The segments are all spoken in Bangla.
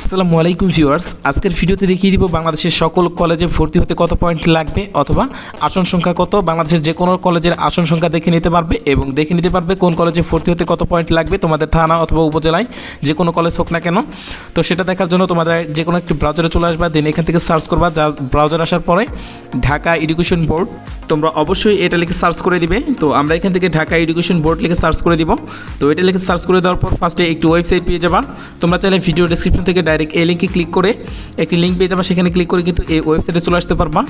আসসালামু আলাইকুম ভিউয়ার্স। আজকের ভিডিওতে দেখিয়ে দিব বাংলাদেশের সকল কলেজে ভর্তি হতে কত পয়েন্ট লাগবে অথবা আসন সংখ্যা কত, বাংলাদেশের যে কোনো কলেজের আসন সংখ্যা দেখে নিতে পারবে এবং দেখে নিতে পারবে কোন কলেজে ভর্তি হতে কত পয়েন্ট লাগবে তোমাদের থানা অথবা উপজেলায় যে কোনো কলেজ হোক না কেন। তো সেটা দেখার জন্য তোমাদের যে কোনো একটি ব্রাউজারে চলে আসবা দেন এখান থেকে সার্চ করবা। যা ব্রাউজার আসার পরে ঢাকা এডুকেশন বোর্ড তোমরা অবশ্যই এটা লিখে সার্চ করে দিবে। তো আমরা এখান থেকে ঢাকা এডুকেশন বোর্ড লিখে সার্চ করে দিব। তো এটা লিখে সার্চ করে দেওয়ার পর ফার্স্টে একটি ওয়েবসাইট পেয়ে যাবা। তোমরা চাইলে ভিডিও ডিসক্রিপশন থেকে ডাইরেক্ট এই লিঙ্কে ক্লিক করে একটি লিঙ্ক পেয়ে যাবা। সেখানে ক্লিক করে কিন্তু এই ওয়েবসাইটে চলে আসতে পারবা।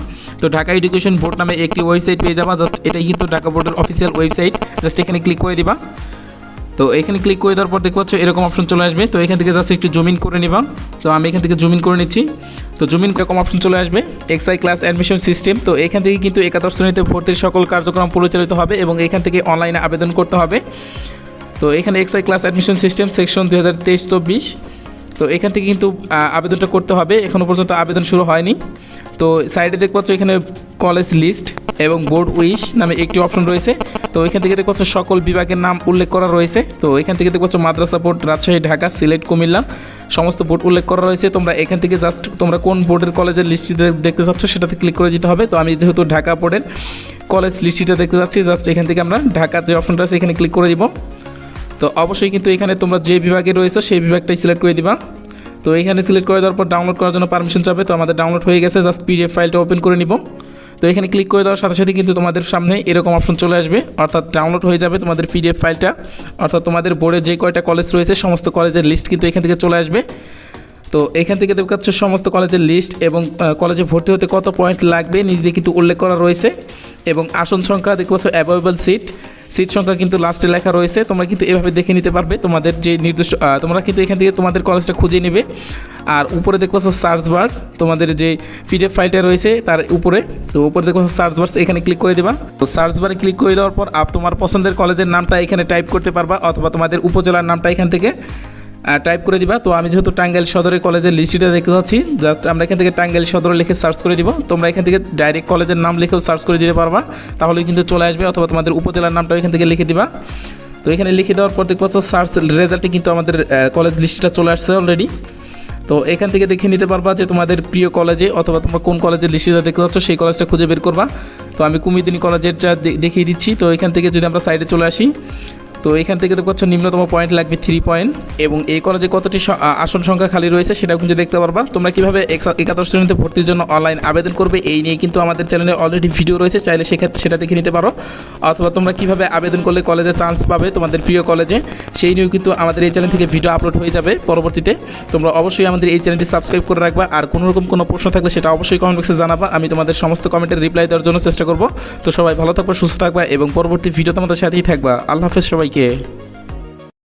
তো ঢাকা এডুকেশন বোর্ড নামে একটি ওয়েবসাইট পেয়ে যাবা। জাস্ট এটাই কিন্তু ঢাকা বোর্ডের অফিসিয়াল ওয়েবসাইট জাস্ট এখানে ক্লিক করে দিবা। তো এখানে ক্লিক করে দেওয়ার পর দেখতে পাচ্ছ এরকম অপশন চলে আসবে। তো এখান থেকে জাস্ট একটু জুমিন করে নিবা। তো আমি এখান থেকে জুমিন করে নিচ্ছি। তো জুমিন এরকম অপশন চলে আসবে। এক্সআই ক্লাস অ্যাডমিশন সিস্টেম তো এখান থেকে কিন্তু একাদশ শ্রেণীতে ভর্তির সকল কার্যক্রম পরিচালিত হবে এবং এখান থেকে অনলাইনে আবেদন করতে হবে। তো এখানে XI class admission system section দু হাজার তেইশ চব্বিশ। তো এখান থেকে কিন্তু আবেদনটা করতে হবে। এখনও পর্যন্ত আবেদন শুরু হয়নি। তো সাইডে দেখতে পাচ্ছ এখানে কলেজ লিস্ট এবং বোর্ড উইশ নামে একটি অপশন রয়েছে। তো এখান থেকে দেখতে পাচ্ছ সকল বিভাগের নাম উল্লেখ করা রয়েছে। তো এখান থেকে দেখতে পাচ্ছ মাদ্রাসা বোর্ড রাজশাহী, ঢাকা, সিলেট, কুমিল্লা সমস্ত বোর্ড উল্লেখ করা রয়েছে। তোমরা এখান থেকে জাস্ট তোমরা কোন বোর্ডের কলেজের লিস্টটি দেখতে চাচ্ছ সেটাতে ক্লিক করে দিতে হবে। তো আমি যেহেতু ঢাকা বোর্ডের কলেজ লিস্টটিটা দেখতে যাচ্ছি জাস্ট এখান থেকে আমরা ঢাকার যে অপশনটা আছে এখানে ক্লিক করে দিব। তো অবশ্যই কিন্তু এখানে তোমরা যে বিভাগে রয়েছে সেই বিভাগটাই সিলেক্ট করে দিবা। তো এখানে সিলেক্ট করে দেওয়ার পর ডাউনলোড করার জন্য পারমিশন চাবে, তো আমাদের ডাউনলোড হয়ে গেছে জাস্ট পিডিএফ ফাইলটা ওপেন করে নিব। তো এখানে ক্লিক করে দেওয়ার সাথে সাথে কিন্তু তোমাদের সামনে এরকম অপশন চলে আসবে, অর্থাৎ ডাউনলোড হয়ে যাবে তোমাদের পিডিএফ ফাইলটা অর্থাৎ তোমাদের বোর্ডে যে কয়টা কলেজ রয়েছে, সমস্ত কলেজের লিস্ট কিন্তু এখান থেকে চলে আসবে। তো এখান থেকে দেখতে পাচ্ছ সমস্ত কলেজের লিস্ট এবং কলেজে ভর্তি হতে কত পয়েন্ট লাগবে, নিজ দিয়ে কিন্তু উল্লেখ করা রয়েছে। এবং আসন সংখ্যা দেখতে পাচ্ছ অ্যাভেলেবল সিট সিট সংখ্যা কিন্তু লাস্টে লেখা রয়েছে। তোমরা কিন্তু এভাবে দেখে নিতে পারবে। তোমাদের যে নির্দিষ্ট তোমরা কিন্তু এখান থেকে তোমাদের কলেজটা খুঁজে নেবে। আর উপরে দেখতে পাচ্ছ সার্চ বার তোমাদের যে পিডিএফ ফাইলটা রয়েছে, তার উপরে। তো উপরে পাচ্ছ সার্চ বার এখানে ক্লিক করে দেবা। তো সার্চ বারে ক্লিক করে দেওয়ার পর, আপ তোমার পছন্দের কলেজের নামটা এখানে টাইপ করতে পারবা, অথবা তোমাদের উপজেলার নামটা এখান থেকে টাইপ করে দিবা। তো আমি যেহেতু টাঙ্গাইল সদরের কলেজের লিস্টটা দেখতে পাচ্ছি জাস্ট আমরা এখান থেকে টাঙ্গাইল সদর লিখে সার্চ করে দিব। তোমরা এখান থেকে ডাইরেক্ট কলেজের নাম লিখেও সার্চ করে দিতে পারবা। তাহলে কিন্তু চলে আসবে, অথবা তোমাদের উপজেলার নামটাও এখান থেকে লিখে দিবা। তো এখানে লিখে দেওয়ার পর দেখতে পাচ্ছ সার্চ রেজাল্টে কিন্তু আমাদের কলেজ লিস্টটা চলে আসছে অলরেডি তো এখান থেকে দেখে নিতে পারবা যে তোমাদের প্রিয় কলেজে অথবা তোমরা কোন কলেজের লিস্টটা দেখতে পাচ্ছ সেই কলেজটা খুঁজে বের করবা। তো আমি কুমিদিনী কলেজেরটা দে- দেখিয়ে দিচ্ছি। তো এখান থেকে যদি আমরা সাইডে চলে আসি তো এখান থেকে দেখতে পাচ্ছ নিম্নতম পয়েন্ট লাগবে থ্রি পয়েন্ট এবং এই কলেজে কতটি আসন সংখ্যা খালি রয়েছে সেটাও কিন্তু দেখতে পারবা। তোমরা কীভাবে একাদশ শ্রেণীতে ভর্তির জন্য অনলাইন আবেদন করবে এই নিয়ে কিন্তু আমাদের চ্যানেলে অলরেডি ভিডিও রয়েছে, চাইলে সেক্ষেত্রে সেটা দেখে নিতে পারো। অথবা তোমরা কীভাবে আবেদন করলে কলেজে চান্স পাবে তোমাদের প্রিয় কলেজে সেই নিয়েও কিন্তু আমাদের এই চ্যানেল থেকে ভিডিও আপলোড হয়ে যাবে পরবর্তীতে। তোমরা অবশ্যই আমাদের এই চ্যানেলটি সাবস্ক্রাইব করে রাখবা। আর কোনো রকম কোনো প্রশ্ন থাকলে সেটা অবশ্যই কমেন্ট বক্সে জানাবা। আমি তোমাদের সমস্ত কমেন্টের রিপ্লাই দেওয়ার জন্য চেষ্টা করব। তো সবাই ভালো থাকবা, সুস্থ থাকবা এবং পরবর্তী ভিডিও তোমাদের সাথেই থাকবা। আল্লাহ হাফেজ সবাইকে। take care.